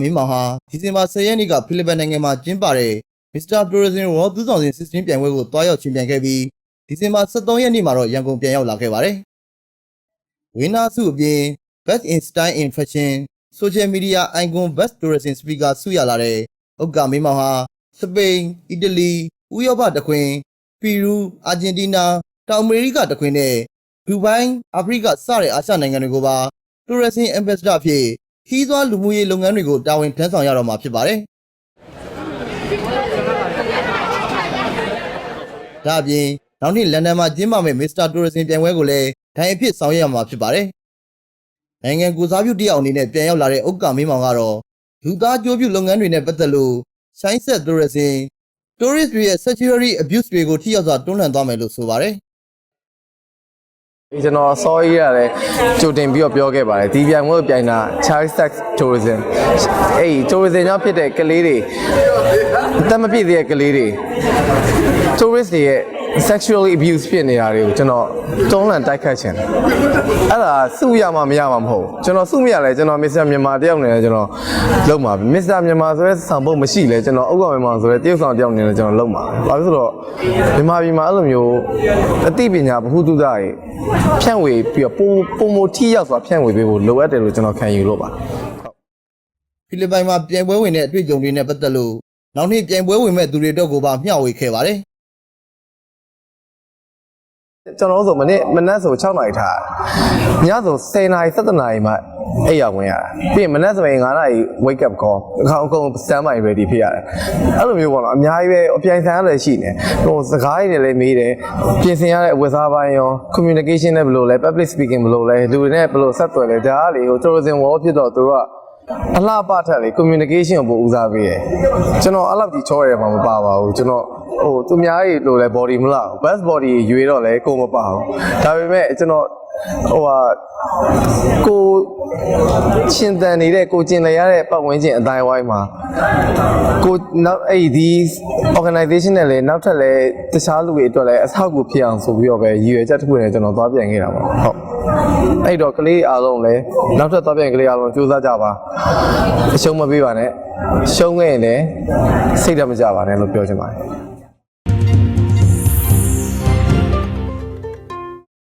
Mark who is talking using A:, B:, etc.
A: မင်းမောင်ဟာဒီဇင်ဘာ10ရက်နေ့ကဖိလစ်ပိုင်နိုင်ငံမှာကျင်းပတဲ့ Mr. Tourism World 2016ပြိုင်ပွဲကိုတွားရောက်ချင်းပြိုင်ခဲ့ပြီးဒီဇင်ဘာ13ရက်နေ့မှာတော့ရန်ကုန်ပြန်ရောက်လာခဲ့ပါတယ်။ဝင်းနာစုအပြင် Best in Style in Fashion Social Media Icon Best Tourism Speaker ဆုရလာတဲ့ဥက္ကမင်းမောင်ဟာစပိန်၊အီတလီ၊ဥရောပတခွင်၊ပီရူး၊အာဂျင်တီးနား၊တောင်အမေရိကတခွင်နဲ့ဒူဘိုင်း၊အာဖရိကစတဲ့အာရှနိုင်ငံတွေကိုပါ Tourism Ambassador အဖြစ် ခီးသွွားလူမှုရေးလုပ်ငန်းတွေကိုတာဝန်ထမ်းဆောင်ရတော့မှာဖြစ်ပါတယ်။ဒါအပြင်နောက်နှစ်လန်ဒန်မှာကျင်းပမယ့် Mr. Tourism ပြိုင်ပွဲကိုလည်းဒိုင်အဖြစ်ဆောင်ရွက်ရမှာဖြစ်ပါတယ်။နိုင်ငံကိုစားပြုတယောက်အနေနဲ့ပြန်ရောက်လာတဲ့ဥက္ကမင်းမောင်ကတော့လူသားကြိုးပြုလုပ်ငန်းတွေနဲ့ပတ်သက်လို့ Science Tourism Tourist တွေရဲ့ Security Abuse တွေကိုထိရောက်စွာတွန်းလှန်သွားမယ်လို့ဆိုပါတယ်။
B: ကျွန်တော် sorry ရတယ်ကြိုတင်ပြီးတော့ပြောခဲ့ပါတယ်ဒီပြိုင်ပွဲကိုပြိုင်တာ child sex tourism အဲ့ဒီ tourism ကြောင့်ဖြစ်တဲ့ကလေးတွေအသက်မပြည့်သေးတဲ့ကလေးတွေ tourist တွေရဲ့ sexually abuse ဖြစ်နေတာတွေကိုကျွန်တော်တုံးလန်တိုက်ခတ်ခြင်းအဲ့ဒါစုရမှာမရမှာမဟုတ်ဘူးကျွန်တော်စုမရလဲကျွန်တော် Mr. မြန်မာတယောက်နေလဲကျွန်တော်လုံပါပြီ Mr. မြန်မာဆိုတဲ့ဆောင်ဖို့မရှိလဲကျွန်တော်ဥက္ကဋ္ဌမြန်မာဆိုတဲ့တယောက်ဆောင်တယောက်နေလဲကျွန်တော်လုံပါဘာဖြစ်လို့ဆိုတော့မြန်မာပြည်မှာအဲ့လိုမျိုးအသိပညာဗဟုသုတတွေဖြန့်ဝေပြီးတော့ပုံပုံမထီရောက်စွာဖြန့်ဝေပေးဖို့လိုအပ်တယ်လို့ကျွန်တော်ခံယူလို့ပါ
A: ဖိလစ်ပိုင်မှာပြိုင်ပွဲဝင်တဲ့အတွေ့အကြုံတွေနဲ့ပတ်သက်လို့နောက်နေ့ပြိုင်ပွဲဝင်မဲ့သူတွေတော့ကိုပါမျှဝေခဲ့ပါတယ်
B: ကျွန်တော်တို့ဆိုမနေ့မနက်ဆို6နာရီထားညဆို10နာရီ17နာရီမှအိပ်ရဝင်ရတာပြီးရင်မနက်ဆိုရင်9နာရီ wake up call အကောင်အကုန် stand by ready ဖြစ်ရတယ်အဲ့လိုမျိုးပေါ့နော်အများကြီးပဲအပြိုင်ဆိုင်ရလည်းရှိနေဟိုစကားတွေလည်းမေးတယ်ပြင်ဆင်ရတဲ့အဝတ်စားပိုင်းရော communication နဲ့ဘယ်လိုလဲ public speaking ဘယ်လိုလဲလူတွေနဲ့ဘယ်လိုဆက်သွယ်လဲဒါကလေဟို tourism world ဖြစ်တော့သူတို့က အလှပထက်လေ communication ကိုပိုဦးစားပေးရယ်ကျွန်တော်အဲ့လောက်ကြီးချောရမှာမပါပါဘူးကျွန်တော်ဟိုသူများကြီးလိုလဲ body မလား best body ရွေတော့လဲကိုမပါဘူးဒါပေမဲ့ကျွန်တော်ဟိုဟာကိုရှင်တန်နေတဲ့ကိုကျင်လည်ရတဲ့ပတ်ဝန်းကျင်အတိုင်းဝိုင်းမှာကိုနောက်အဲ့ဒီ organization နဲ့လည်းနောက်ထပ်လည်းတခြားလူတွေအတွက်လည်းအထောက်အကူဖြစ်အောင်ဆိုပြီးတော့ပဲရည်ရွယ်ချက်တစ်ခုနဲ့ကျွန်တော်သွားပြန်ခဲ့တာပါဟုတ် အဲ့တော့ကလေးအားလုံးလည်းနောက်ထပ်သွားပြန်ကလေးအားလုံးစူးစမ်းကြပါအရှုံးမပေးပါနဲ့ရှုံးခဲ့ရင်လည်းစိတ်ဓာတ်မကြပါနဲ့လို့ပြောချင်ပါတယ်